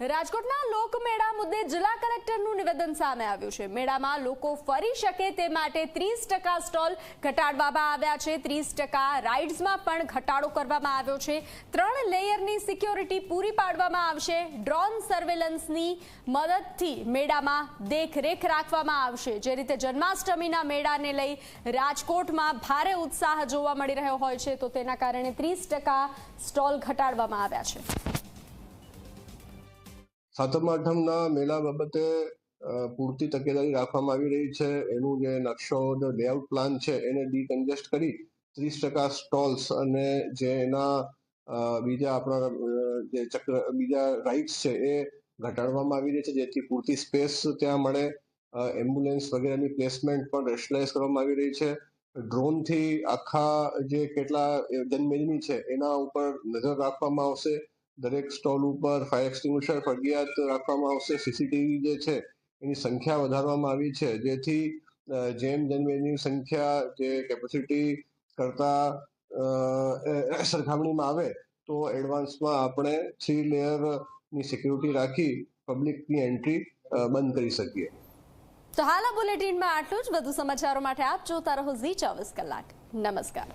રાજકોટના લોકમેળા મુદ્દે જિલ્લા કલેક્ટરનું નિવેદન સામે આવ્યું છે. મેળામાં લોકો ફરી શકે તે માટે ત્રીસ ટકા સ્ટોલ ઘટાડવામાં આવ્યા છે. ત્રીસ ટકા રાઇડ્સમાં પણ ઘટાડો કરવામાં આવ્યો છે. ત્રણ લેયરની સિક્યોરિટી પૂરી પાડવામાં આવશે. ડ્રોન સર્વેલન્સની મદદથી મેળામાં દેખરેખ રાખવામાં આવશે. જે રીતે જન્માષ્ટમીના મેળાને લઈ રાજકોટમાં ભારે ઉત્સાહ જોવા મળી રહ્યો હોય છે, તો તેના કારણે ત્રીસ ટકા સ્ટોલ ઘટાડવામાં આવ્યા છે. સાતમ આઠમના મેળા બાબતે પૂરતી તકેદારી રાખવામાં આવી રહી છે. એનું જે નકશો લેઆઉટ પ્લાન છે, એને ડીકન્જેસ્ટ કરી ત્રીસ ટકા સ્ટોલ્સ અને જે એના બીજા આપણા જે ચક્ર, બીજા રાઇડ્સ છે, એ ઘટાડવામાં આવી રહી છે, જેથી પૂરતી સ્પેસ ત્યાં મળે. એમ્બ્યુલન્સ વગેરેની પ્લેસમેન્ટ પણ રેશનલાઇઝ કરવામાં આવી રહી છે. ડ્રોનથી આખા જે કેટલા જનમેદની છે, એના ઉપર નજર રાખવામાં આવશે. દરેક સ્ટોલ ઉપર ફાયર એક્સટિંગ્વિશર ફરજિયાત રાખવામાં આવશે. સીસીટીવી જે છે, એની સંખ્યા વધારવામાં આવી છે. જેથી જેમ જનમેદની સંખ્યા જે કેપેસિટી કરતા સરખામણીમાં આવે, તો એડવાન્સમાં આપણે થ્રી લેયરની સિક્યુરિટી રાખી પબ્લિકની એન્ટ્રી બંધ કરી શકીએ. તો હાલ આ બુલેટિનમાં આટલું જ. વધુ સમાચારો માટે આપ જોતા રહો ઝી ચોવીસ કલાક. નમસ્કાર.